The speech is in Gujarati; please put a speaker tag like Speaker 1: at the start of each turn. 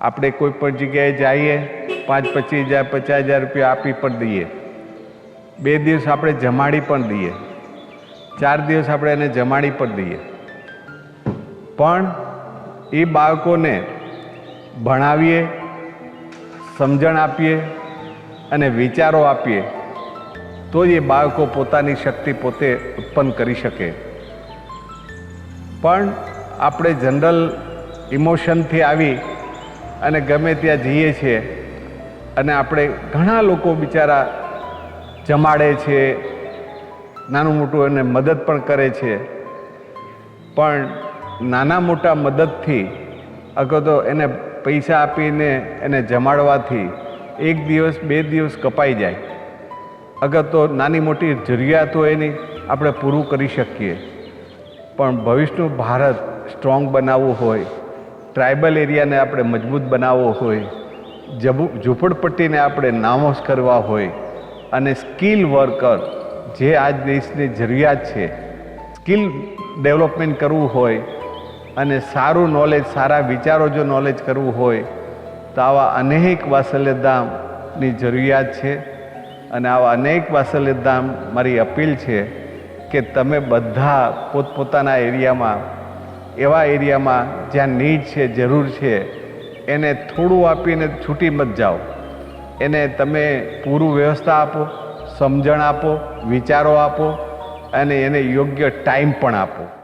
Speaker 1: આપણે કોઈ પણ જગ્યાએ જઈએ, પાંચ, પચીસ હજાર, પચાસ હજાર રૂપિયા આપી પણ દઈએ. બે દિવસ આપણે જમાડી પણ દઈએ. ચાર દિવસ આપણે એને જમાડી પણ દઈએ. પણ એ બાળકોને ભણાવીએ, સમજણ આપીએ અને વિચારો આપીએ, તો જ એ બાળકો પોતાની શક્તિ પોતે ઉત્પન્ન કરી શકે. પણ આપણે જનરલ ઇમોશનથી આવી અને ગમે ત્યાં જઈએ છીએ અને આપણે ઘણા લોકો બિચારા જમાડે છે, નાનું મોટું એને મદદ પણ કરે છે. પણ નાના મોટા મદદથી અગર તો એને પૈસા આપીને એને જમાડવાથી એક દિવસ, બે દિવસ કપાઈ જાય. અગર તો નાની મોટી જરૂરિયાતો એની આપણે પૂરું કરી શકીએ. પણ ભવિષ્યનું ભારત સ્ટ્રોંગ બનાવવું હોય ટ્રાઇબલ એરિયાને આપણે મજબૂત બનાવવો હોય, જબુ, ઝૂંપડપટ્ટીને આપણે નામોશ કરવા હોય, અને સ્કિલ વર્કર જે આ દેશની જરૂરિયાત છે, સ્કિલ ડેવલપમેન્ટ કરવું હોય, અને સારું નોલેજ, સારા વિચારો જો નોલેજ કરવું હોય, તો આવા અનેક વાસલ્યધામની જરૂરિયાત છે, અને આવા અનેક વાસલ્યધામ મારી અપીલ છે કે તમે બધા પોતપોતાના એરિયામાં એવા એરિયામાં જ્યાં નીડ છે, જરૂર છે, એને થોડું આપીને છૂટી મત જાઓ. એને તમે પૂરું વ્યવસ્થા આપો, સમજણ આપો, વિચારો આપો, અને એને યોગ્ય ટાઈમ પણ આપો.